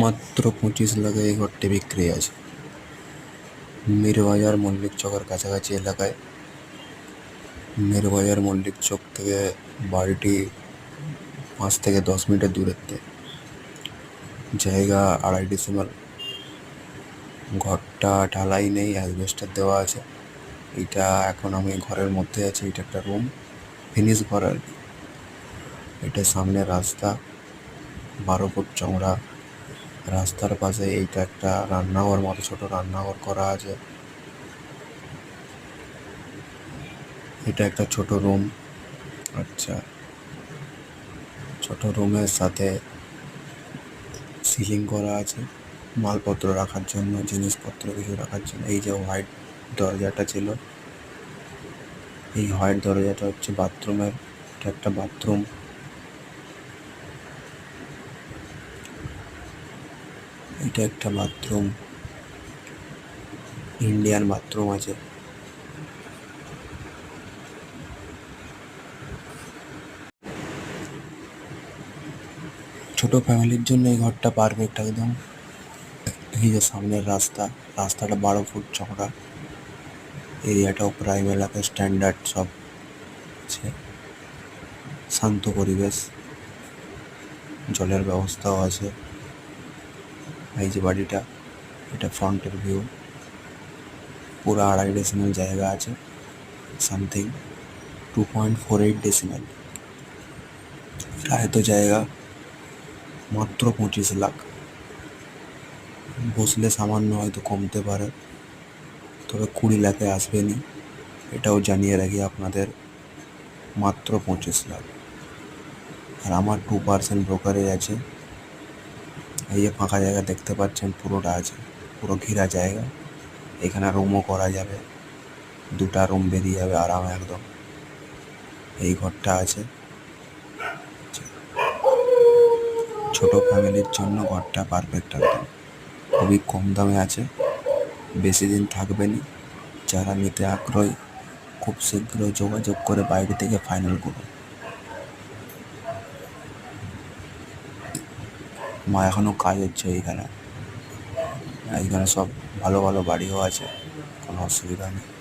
মাত্র পঁচিশ লাখে এই ঘরটি বিক্রি আছে মীরবাজার মল্লিক চকের কাছাকাছি এলাকায় মীরবাজার মল্লিক চক থেকে বাড়িটি পাঁচ থেকে দশ মিনিটের দূরত্বে। জায়গা আড়াই ডিসেম্বর ঘরটা ঢালাই নেই অ্যাসবেস্টার দেওয়া আছে। এটা এখন আমি ঘরের মধ্যে আছি, এটা একটা রুম ফিনিশ ঘর আর কি। এটা সামনে রাস্তা, বারো ফুট চওড়া। রাস্তার পাশে এইটা একটা রান্নাঘর মতো, ছোট রান্নাঘর করা আছে। এটা একটা ছোট রুম আচ্ছা। ছোট রুমের সাথে সিলিং করা আছে, মালপত্র রাখার জন্য, জিনিসপত্র কিছু রাখার জন্য। এই যে হোয়াইট দরজাটা ছিল, এই হোয়াইট দরজাটা হচ্ছে বাথরুমের এটা একটা বাথরুম এটা একটা বাথরুম। ইন্ডিয়ান বাথরুম আছে। ছোট ফ্যামিলির জন্য এই ঘরটা পারফেক্ট একদম। এই যে সামনের রাস্তা, রাস্তাটা বারো ফুট চওড়া। এরিয়াটাও প্রাইম এলাকা, স্ট্যান্ডার্ড সব। আছে শান্ত পরিবেশ। জলের ব্যবস্থাও আছে। এই যে বাড়িটা, এটা ফ্রন্টের ভিউ পুরো আড়াই ডেসিমেল জায়গা আছে something two point four eight decimal আয়ত জায়গা মাত্র পঁচিশ লাখ। বসলে সামান্য হয়তো কমতে পারে, তবে কুড়ি লাখে আসবে আসবেনি। এটাও জানিয়ে রাখি আপনাদের, মাত্র পঁচিশ লাখ। আর আমার টু পার্সেন্ট ব্রোকারেজ আছে এই যে ফাঁকা জায়গা দেখতে পাচ্ছেন, পুরোটা আছে, পুরো ঘেরা জায়গা। এখানে রুমও করা যাবে। দুটা রুম বেরিয়ে যাবে আরাম একদম। এই ঘরটা আছে। ছোট ফ্যামিলির জন্য ঘরটা পারফেক্ট একদম। খুবই কম দামে আছে। বেশি দিন থাকবেনি যারা নিতে আগ্রহী, খুব শীঘ্রই যোগাযোগ করে বাইরে থেকে ফাইনাল করুন। মা এখনও কাজ হচ্ছে এইখানে। এইখানে সব ভালো ভালো বাড়িও আছে কোনো অসুবিধা নেই।